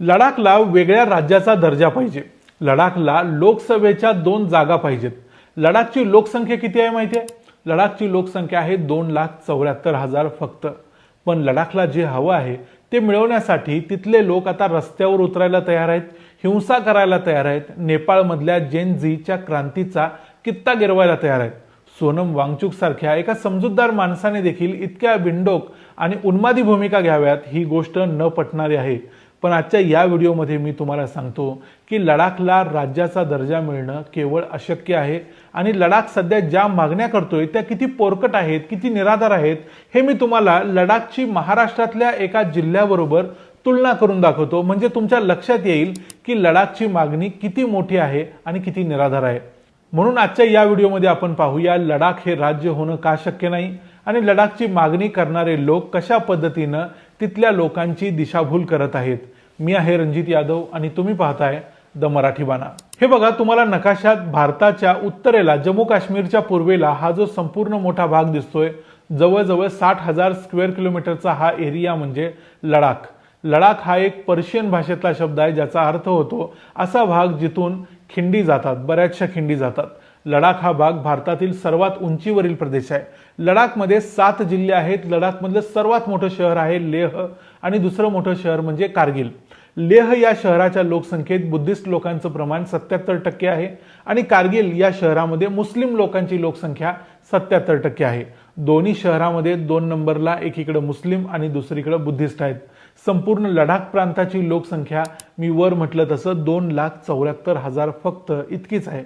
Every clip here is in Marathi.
लडाखला वेगळ्या राज्याचा दर्जा पाहिजे. लडाखला लोकसभेच्या दोन जागा पाहिजेत. लडाखची लोकसंख्या किती आहे माहिती आहे? लडाखची लोकसंख्या आहे दोन लाख चौऱ्याहत्तर हजार फक्त. पण लडाखला जे हवं आहे ते मिळवण्यासाठी तिथले लोक आता रस्त्यावर उतरायला तयार आहेत हिंसा करायला तयार आहेत. नेपाळमधल्या जेन झीच्या क्रांतीचा कित्ता गिरवायला तयार आहेत. सोनम वांगचुक सारख्या एका समजूतदार माणसाने देखील इतक्या विंडोक आणि उन्मादी भूमिका घ्याव्यात ही गोष्ट न पटणारी आहे. पण आजच्या या व्हिडिओमध्ये मी तुम्हाला सांगतो की लडाखला राज्याचा दर्जा मिळणं केवळ अशक्य आहे आणि लडाख सध्या ज्या मागण्या करतोय त्या किती पोरकट आहेत किती निराधार आहेत हे मी तुम्हाला लडाखची महाराष्ट्रातल्या एका जिल्ह्याबरोबर तुलना करून दाखवतो. म्हणजे तुमच्या लक्षात येईल की लडाखची मागणी किती मोठी आहे आणि किती निराधार आहे. म्हणून आजच्या या व्हिडिओमध्ये आपण पाहूया लडाख हे राज्य होणं का शक्य नाही आणि लडाखची मागणी करणारे लोक कशा पद्धतीनं तिथल्या लोकांची दिशाभूल करत आहेत. मी आहे रणजित यादव आणि तुम्ही पाहताय द मराठी बाणा. हे बघा तुम्हाला नकाशात भारताच्या उत्तरेला जम्मू काश्मीरच्या पूर्वेला हा जो संपूर्ण मोठा भाग दिसतोय जवळजवळ साठ हजार स्क्वेअर किलोमीटरचा हा एरिया म्हणजे लडाख. लडाख हा एक पर्शियन भाषेतला शब्द आहे ज्याचा अर्थ होतो असा भाग जिथून खिंडी जातात बऱ्याचशा खिंडी जातात. लडाख हा भाग भारतातील सर्वात उंचीवरील प्रदेश आहे. लडाखमध्ये सात जिल्हे आहेत. लडाखमधलं सर्वात मोठं शहर आहे लेह आणि दुसरं मोठं शहर म्हणजे कारगिल. लेह या शहराच्या लोकसंख्येत बुद्धिस्ट लोकांचं प्रमाण सत्याहत्तर टक्के आहे आणि कारगिल या शहरामध्ये मुस्लिम लोकांची लोकसंख्या सत्याहत्तर टक्के आहे. दोन्ही शहरामध्ये दोन नंबरला एकीकडे मुस्लिम आणि दुसरीकडे बुद्धिस्ट आहेत. संपूर्ण लडाख प्रांताची लोकसंख्या मी वर म्हटलं तसं दोन लाख चौऱ्याहत्तर हजार फक्त इतकीच आहे.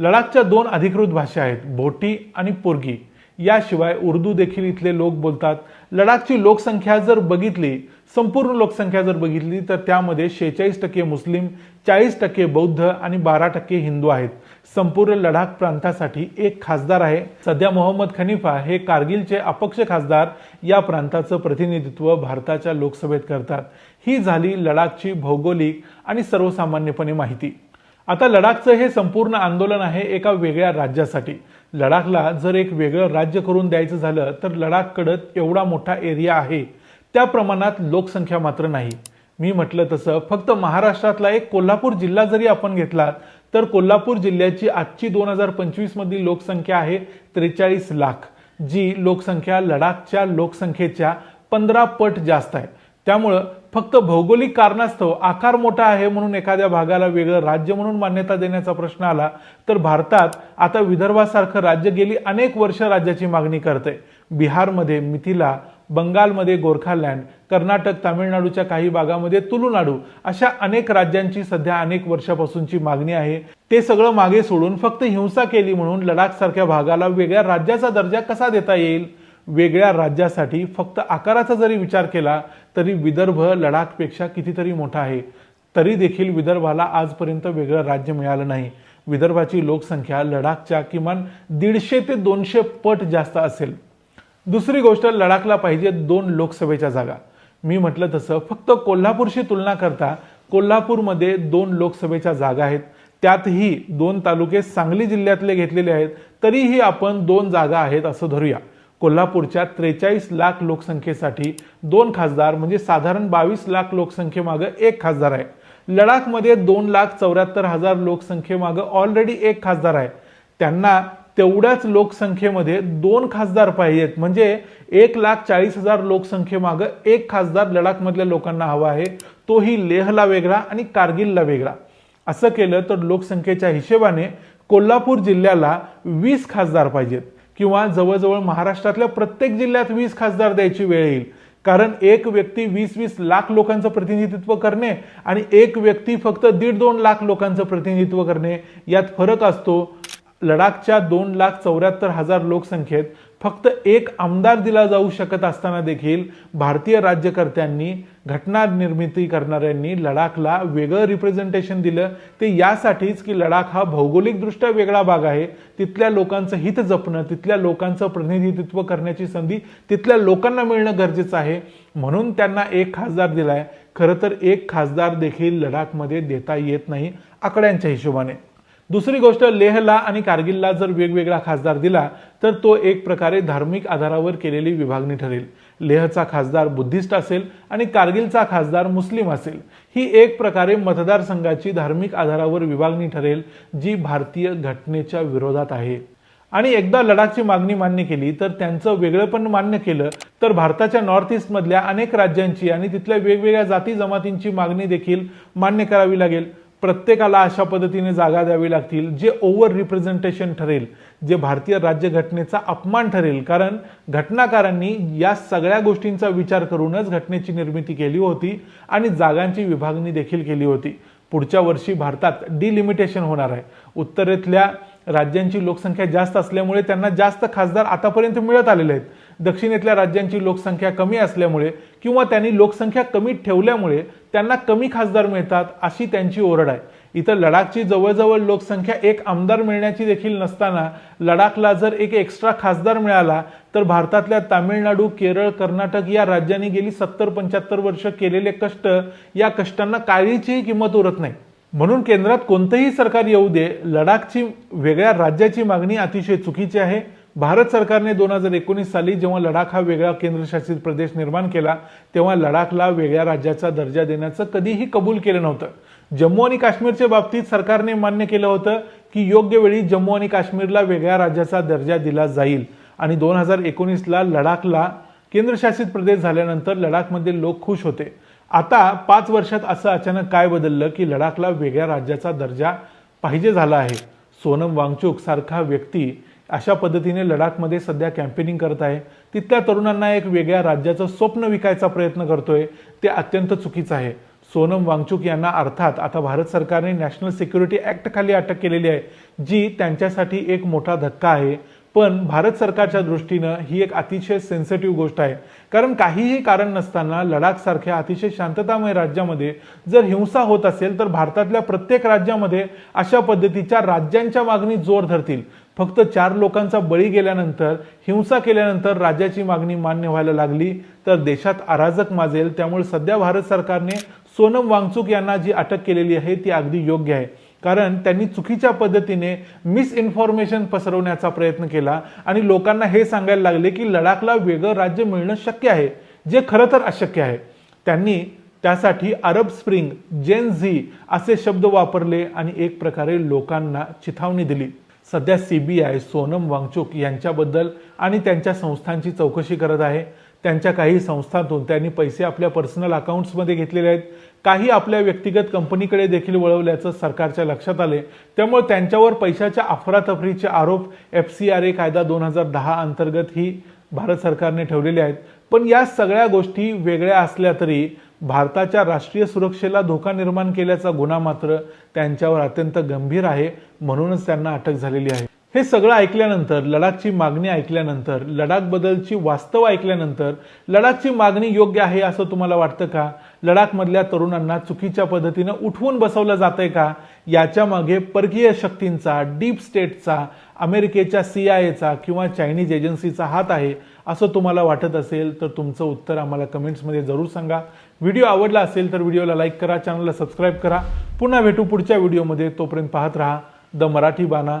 लडाखच्या दोन अधिकृत भाषा आहेत भोटी आणि पोर्गी. याशिवाय उर्दू देखील इथले लोक बोलतात. लडाखची लोकसंख्या जर बघितली संपूर्ण लोकसंख्या जर बघितली तर त्यामध्ये शेहेचाळीस टक्के मुस्लिम चाळीस टक्के बौद्ध आणि बारा टक्के हिंदू आहेत. संपूर्ण लडाख प्रांतासाठी एक खासदार आहे. सध्या मोहम्मद खनिफा हे कारगिलचे अपक्ष खासदार. या प्रांताचं प्रतिनिधित्व भारताच्या लोकसभेत करतात. ही झाली लडाखची भौगोलिक आणि सर्वसामान्यपणे माहिती. आता लडाखचं हे संपूर्ण आंदोलन आहे एका वेगळ्या राज्यासाठी. लडाखला जर एक वेगळं राज्य करून द्यायचं झालं तर लडाखकडं एवढा मोठा एरिया आहे. त्या प्रमाणात लोकसंख्या मात्र नाही. मी म्हटलं तसं फक्त महाराष्ट्रातला एक कोल्हापूर जिल्हा जरी आपण घेतला तर कोल्हापूर जिल्ह्याची आजची दोन हजार पंचवीसमधील लोकसंख्या आहे त्रेचाळीस लाख जी लोकसंख्या लडाखच्या लोकसंख्येच्या पंधरा पट जास्त आहे. त्यामुळं फक्त भौगोलिक कारणास्तव आकार मोठा आहे म्हणून एखाद्या भागाला वेगळं राज्य म्हणून मान्यता देण्याचा प्रश्न आला तर भारतात आता विदर्भासारखं राज्य गेली अनेक वर्ष राज्याची मागणी करते बिहारमध्ये मिथिला बंगालमध्ये गोरखालँड कर्नाटक तामिळनाडूच्या काही भागामध्ये तुलुनाडू अशा अनेक राज्यांची सध्या अनेक वर्षापासूनची मागणी आहे. ते सगळं मागे सोडून फक्त हिंसा केली म्हणून लडाख सारख्या भागाला वेगळ्या राज्याचा दर्जा कसा देता येईल? वेगळ्या राज्यासाठी फक्त आकाराचा जरी विचार केला तरी विदर्भ लडाखपेक्षा कितीतरी मोठा आहे. तरी देखील विदर्भाला आजपर्यंत वेगळं राज्य मिळालं नाही. विदर्भाची लोकसंख्या लडाखच्या किमान दीडशे ते दोनशे पट जास्त असेल. दुसरी गोष्ट लडाखला पाहिजे दोन लोकसभेच्या जागा. मी म्हटलं तसं फक्त कोल्हापूरशी तुलना करता कोल्हापूरमध्ये दोन लोकसभेच्या जागा आहेत. त्यातही दोन तालुके सांगली जिल्ह्यातले घेतलेले आहेत. तरीही आपण दोन जागा आहेत असं धरूया. कोल्हापूरच्या त्रेचाळीस लाख लोकसंख्येसाठी दोन खासदार म्हणजे साधारण बावीस लाख लोकसंख्येमागं एक खासदार आहे. लडाखमध्ये दोन लाख चौऱ्याहत्तर हजार लोकसंख्येमागं ऑलरेडी एक खासदार आहे. त्यांना तेवढ्याच लोकसंख्येमध्ये दोन खासदार पाहिजेत. म्हणजे एक लाख चाळीस हजार लोकसंख्येमागं एक खासदार लडाखमधल्या लोकांना हवा आहे. तोही लेहला वेगळा आणि कारगिलला वेगळा. असं केलं तर लोकसंख्येच्या हिशेबाने कोल्हापूर जिल्ह्याला वीस खासदार पाहिजेत. किंवा जवळजवळ महाराष्ट्रातल्या प्रत्येक जिल्ह्यात वीस खासदार द्यायची वेळ येईल. कारण एक व्यक्ती वीस वीस लाख लोकांचं प्रतिनिधित्व करणे आणि एक व्यक्ती फक्त दीड दोन लाख लोकांचं प्रतिनिधित्व करणे यात फरक असतो. लडाखच्या दोन लाख चौऱ्याहत्तर हजार लोकसंख्येत फक्त एक आमदार दिला जाऊ शकत असताना देखील भारतीय राज्यकर्त्यांनी घटना निर्मिती करणाऱ्यांनी लडाखला वेगळं रिप्रेझेंटेशन दिलं. ते यासाठीच की लडाख हा भौगोलिकदृष्ट्या वेगळा भाग आहे. तिथल्या लोकांचं हित जपणं तिथल्या लोकांचं प्रतिनिधित्व करण्याची संधी तिथल्या लोकांना मिळणं गरजेचं आहे. म्हणून त्यांना एक खासदार दिलाय. खरं तर एक खासदार देखील लडाखमध्ये देता येत नाही आकड्यांच्या हिशोबाने. दुसरी गोष्ट लेहला आणि कारगिलला जर वेगवेगळा खासदार दिला तर तो एक प्रकारे धार्मिक आधारावर केलेली विभागणी ठरेल. लेहचा खासदार बुद्धिस्ट असेल आणि कारगिलचा खासदार मुस्लिम असेल. ही एक प्रकारे मतदारसंघाची धार्मिक आधारावर विभागणी ठरेल जी भारतीय घटनेच्या विरोधात आहे. आणि एकदा लडाखची मागणी मान्य केली तर त्यांचं वेगळेपण मान्य केलं तर भारताच्या नॉर्थ ईस्टमधल्या अनेक राज्यांची आणि तिथल्या वेगवेगळ्या जाती जमातींची मागणी देखील मान्य करावी लागेल. प्रत्येकाला अशा पद्धतीने जागा द्यावी लागतील जे ओव्हर रिप्रेझेंटेशन ठरेल जे भारतीय राज्यघटनेचा अपमान ठरेल. कारण घटनाकारांनी या सगळ्या गोष्टींचा विचार करूनच घटनेची निर्मिती केली होती आणि जागांची विभागणी देखील केली होती. पुढच्या वर्षी भारतात डिलिमिटेशन होणार आहे. उत्तरेतल्या राज्यांची लोकसंख्या जास्त असल्यामुळे त्यांना जास्त खासदार आतापर्यंत मिळत आलेले आहेत. दक्षिणेतल्या राज्यांची लोकसंख्या कमी असल्यामुळे किंवा त्यांनी लोकसंख्या कमी ठेवल्यामुळे त्यांना कमी खासदार मिळतात अशी त्यांची ओरड आहे. इथं लडाखची जवळजवळ लोकसंख्या एक आमदार मिळण्याची देखील नसताना लडाखला जर एक एक्स्ट्रा खासदार मिळाला तर भारतातल्या तामिळनाडू केरळ कर्नाटक या राज्यांनी गेली सत्तर पंच्याहत्तर वर्ष केलेले कष्ट या कष्टांना काळीचीही किंमत उरत नाही. म्हणून केंद्रात कोणतंही सरकार येऊ दे लडाखची वेगळ्या राज्याची मागणी अतिशय चुकीची आहे. भारत सरकारने दोन हजार एकोणीस साली जेव्हा लडाख हा वेगळा केंद्रशासित प्रदेश निर्माण केला तेव्हा लडाखला वेगळ्या राज्याचा दर्जा देण्याचं कधीही कबूल केलं नव्हतं. जम्मू आणि काश्मीरच्या बाबतीत सरकारने मान्य केलं होतं की योग्य वेळी जम्मू आणि काश्मीरला वेगळ्या राज्याचा दर्जा दिला जाईल. आणि दोन हजार एकोणीसला लडाखला केंद्रशासित प्रदेश झाल्यानंतर लडाखमध्ये लोक खुश होते. आता पाच वर्षात असं अचानक काय बदललं की लडाखला वेगळ्या राज्याचा दर्जा पाहिजे झाला आहे? सोनम वांगचूक सारखा व्यक्ती अशा पद्धतीने लडाखमध्ये सध्या कॅम्पेनिंग करत आहे. तिथल्या तरुणांना एक वेगळ्या राज्याचं स्वप्न विकायचा प्रयत्न करतोय ते अत्यंत चुकीचं आहे. सोनम वांगचूक यांना अर्थात आता भारत सरकारने नॅशनल सिक्युरिटी ऍक्ट खाली अटक केलेली आहे जी त्यांच्यासाठी एक मोठा धक्का आहे. पण भारत सरकारच्या दृष्टीनं ही एक अतिशय सेन्सिटिव्ह गोष्ट आहे. कारण काहीही कारण नसताना लडाखसारख्या अतिशय शांततामय राज्यामध्ये जर हिंसा होत असेल तर भारतातल्या प्रत्येक राज्यामध्ये अशा पद्धतीच्या राज्यांच्या मागणी जोर धरतील. फक्त चार लोकांचा बळी गेल्यानंतर हिंसा केल्यानंतर राज्याची मागणी मान्य व्हायला लागली तर देशात अराजक माजेल. त्यामुळे सध्या भारत सरकारने सोनम वांगचूक यांना जी अटक केलेली आहे ती अगदी योग्य आहे. कारण त्यांनी चुकीच्या पद्धतीने मिसइन्फॉर्मेशन पसरवण्याचा प्रयत्न केला आणि लोकांना हे सांगायला लागले की लडाखला वेगळं राज्य मिळणं शक्य आहे जे खरं तर अशक्य आहे. त्यांनी त्यासाठी अरब स्प्रिंग जेन झी असे शब्द वापरले आणि एक प्रकारे लोकांना चिथावणी दिली. सध्या सीबीआय सोनम वांगचुक यांच्याबद्दल आणि त्यांच्या संस्थांची चौकशी करत आहे. त्यांच्या काही संस्थांतून त्यांनी पैसे आपल्या पर्सनल अकाउंट्समध्ये घेतलेले आहेत. काही आपल्या व्यक्तिगत कंपनीकडे देखील वळवल्याचं सरकारच्या लक्षात आले त्यामुळे त्यांच्यावर पैशाच्या अफरातफरीचे आरोप एफ सी आर ए कायदा दोन हजार दहा अंतर्गत ही भारत सरकारने ठेवलेले आहेत. पण या सगळ्या गोष्टी वेगळ्या असल्या तरी भारताच्या राष्ट्रीय सुरक्षेला धोका निर्माण केल्याचा गुन्हा मात्र त्यांच्यावर अत्यंत गंभीर आहे. म्हणूनच त्यांना अटक झालेली आहे. हे सगळं ऐकल्यानंतर लडाखची मागणी ऐकल्यानंतर लडाखबद्दलची वास्तव ऐकल्यानंतर लडाखची मागणी योग्य आहे असं तुम्हाला वाटतं का? लडाखमधल्या तरुणांना चुकीच्या पद्धतीनं उठवून बसवलं जातंय का? याच्या मागे परकीय शक्तींचा डीप स्टेटचा अमेरिकेच्या सी आय एचा किंवा चायनीज एजन्सीचा हात आहे असं तुम्हाला वाटत असेल तर तुमचं उत्तर आम्हाला कमेंट्समध्ये जरूर सांगा. व्हिडिओ आवडला असेल तर व्हिडिओला लाईक करा चॅनलला सबस्क्राईब करा. पुन्हा भेटू पुढच्या व्हिडिओमध्ये. तोपर्यंत पाहत राहा. द मराठी बाणा.